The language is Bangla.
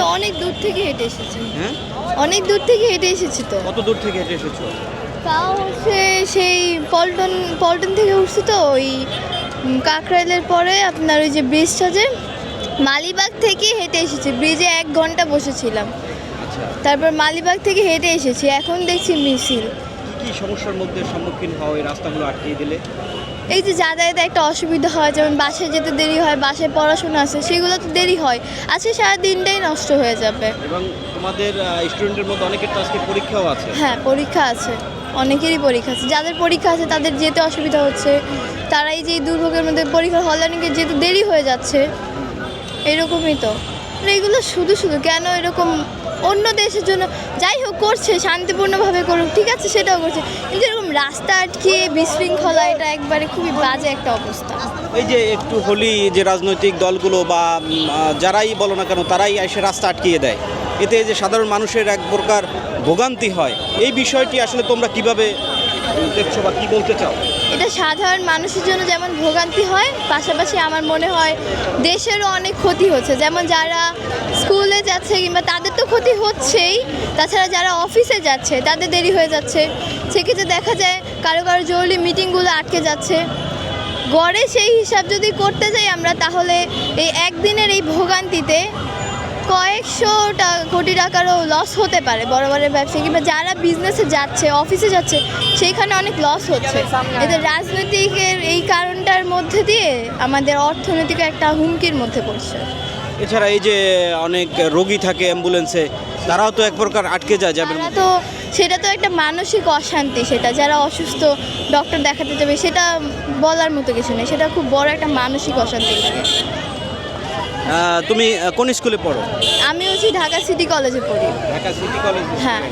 অনেক দূর থেকে হেঁটে এসেছি। হ্যাঁ? অনেক দূর থেকে হেঁটে এসেছি তো। কত দূর থেকে হেঁটে এসেছ? তাও হচ্ছে সেই পল্টন পল্টন থেকে উঠছি তো ওই কাকরাইলের পরে আপনার ওই যে ব্রিজটা যে মালিবাগ থেকে হেঁটে এসেছি। ব্রিজে এক ঘণ্টা বসেছিলাম। আচ্ছা। তারপর মালিবাগ থেকে হেঁটে এসেছি। এখন দেখছি মিছিল। কি সমস্যার মধ্যে সম্মুখীন হও এই রাস্তাগুলো আটকিয়ে দিলে? এই যে যাতায়াতে একটা অসুবিধা হয় যেমন বাসে যেতে দেরি হয় বাসায় পড়াশোনা আছে সেগুলো তো দেরি হয়। আজকে সারা দিনটাই নষ্ট হয়ে যাবে। এবং তোমাদের স্টুডেন্টের মধ্যে অনেকের তো আজকে পরীক্ষাও আছে। হ্যাঁ পরীক্ষা আছে। অনেকেরই পরীক্ষা আছে। যাদের পরীক্ষা আছে তাদের যেতে অসুবিধা হচ্ছে। তারাই যে এই দুর্ভোগের মধ্যে পরীক্ষার হলে লাইনে যেতে দেরি হয়ে যাচ্ছে। এরকমই তো। মানে এগুলো শুধু শুধু কেন এরকম অন্য দেশের জন্য যাই হোক করছে, শান্তিপূর্ণভাবে করুক, ঠিক আছে, সেটাও করছে। কিন্তু এরকম রাস্তা আটকিয়ে বিশৃঙ্খলা, এটা একবারে খুবই বাজে একটা অবস্থা। এই যে একটু হোলি যে রাজনৈতিক দলগুলো বা যারাই বলো না কেন, তারাই এসে রাস্তা আটকিয়ে দেয়। এতে যে সাধারণ মানুষের এক প্রকার ভোগান্তি হয়, এই বিষয়টি আসলে তোমরা কীভাবে দেখছ বা কি বলতে চাও? এটা সাধারণ মানুষের জন্য যেমন ভোগান্তি হয়, পাশাপাশি আমার মনে হয় দেশেরও অনেক ক্ষতি হচ্ছে। যেমন যারা স্কুলে যাচ্ছে কিংবা তাদের তো ক্ষতি হচ্ছেই, তাছাড়া যারা অফিসে যাচ্ছে, তাদের দেরি হয়ে যাচ্ছে। সেক্ষেত্রে দেখা যায় কারও কারও জরুরি মিটিংগুলো আটকে যাচ্ছে। গড়ে সেই হিসাব যদি করতে যাই আমরা, তাহলে এই একদিনের এই ভোগান্তিতে কয়েকশো কোটি টাকারও লস হতে পারে বড় বড় ব্যবসায়ী। কিংবা যারা বিজনেসে যাচ্ছে অফিসে যাচ্ছে সেইখানে অনেক লস হচ্ছে। এতে রাজনৈতিকের এই কারণটার মধ্যে দিয়ে আমাদের অর্থনৈতিক একটা হুমকির মধ্যে পড়ছে। এছাড়া এই যে অনেক রোগী থাকে অ্যাম্বুলেন্সে তারাও তো এক প্রকার আটকে যায় যাবে তারা তো সেটা তো একটা মানসিক অশান্তি সেটা যারা অসুস্থ ডক্টর দেখাতে যাবে সেটা বলার মতো কিছু নেই। সেটা খুব বড় একটা মানসিক অশান্তি লাগে। তুমি কোন স্কুলে পড়ো? আমি হচ্ছি ঢাকা সিটি কলেজে পড়ি। ঢাকা সিটি কলেজ হ্যাঁ।